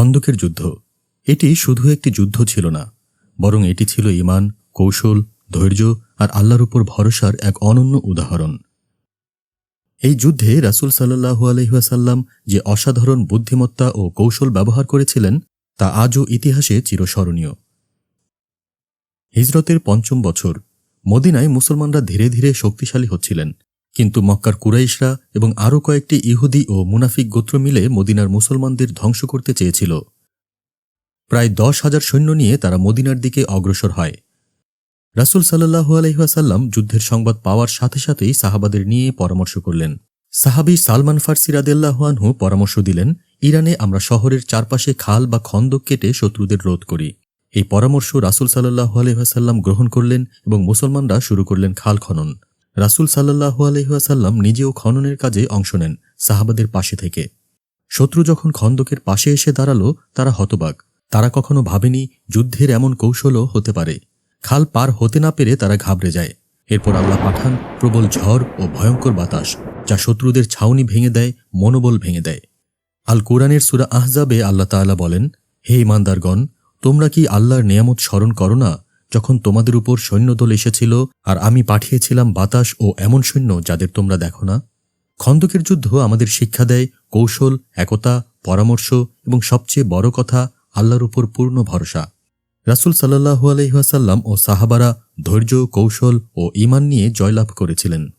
খন্দকের যুদ্ধ। এটি শুধু একটি যুদ্ধ ছিল না, বরং এটি ছিল ইমান কৌশল, ধৈর্য আর আল্লাহর উপর ভরসার এক অনন্য উদাহরণ। এই যুদ্ধে রাসূল সাল্লাহু আলহিহাসাল্লাম যে অসাধারণ বুদ্ধিমত্তা ও কৌশল ব্যবহার করেছিলেন, তা আজও ইতিহাসে চিরস্মরণীয়। হিজরতের পঞ্চম বছর, মদিনায় মুসলমানরা ধীরে ধীরে শক্তিশালী হচ্ছিলেন। কিন্তু মক্কার কুরাইশরা এবং আরও কয়েকটি ইহুদি ও মুনাফিক গোত্র মিলে মদিনার মুসলমানদের ধ্বংস করতে চেয়েছিল। প্রায় দশ হাজার সৈন্য নিয়ে তারা মদিনার দিকে অগ্রসর হয়। রাসুল সাল্লাহু আলহিহাসাল্লাম যুদ্ধের সংবাদ পাওয়ার সাথে সাথেই সাহাবাদের নিয়ে পরামর্শ করলেন। সাহাবি সালমান ফার্সি রাদেল্লাহানহু পরামর্শ দিলেন, ইরানে আমরা শহরের চারপাশে খাল বা খন্দক কেটে শত্রুদের রোধ করি। এই পরামর্শ রাসুল সাল্লাহু আলহিহাসাল্লাম গ্রহণ করলেন এবং মুসলমানরা শুরু করলেন খাল খনন। রাসুল সাল্লাহু আলহিহাসাল্লাম নিজেও খননের কাজে অংশ নেন সাহাবাদের পাশে থেকে। শত্রু যখন খন্দকের পাশে এসে দাঁড়াল, তারা হতবাক। তারা কখনো ভাবেনি যুদ্ধের এমন কৌশলও হতে পারে। খাল পার হতে না পেরে তারা ঘাবড়ে যায়। এরপর আল্লাহ পাঠান প্রবল ঝড় ও ভয়ঙ্কর বাতাস, যা শত্রুদের ছাউনি ভেঙে দেয়, মনোবল ভেঙে দেয়। আল কোরআনের সুরা আহজাবে আল্লাহ তাআলা বলেন, হে ইমানদারগণ তোমরা কি আল্লাহর নিয়ামত স্মরণ করো না? যখন তোমাদের উপর সৈন্যদল এসেছিল আর আমি পাঠিয়েছিলাম বাতাস ও এমন সৈন্য যাদের তোমরা দেখো না। খন্দকের যুদ্ধ আমাদের শিক্ষা দেয়, কৌশল, একতা, পরামর্শ এবং সবচেয়ে বড় কথা, আল্লাহর উপর পূর্ণ ভরসা। রাসুল সাল্লাহু আলহিহাসাল্লাম ও সাহাবারা ধৈর্য, কৌশল ও ইমান নিয়ে জয়লাভ করেছিলেন।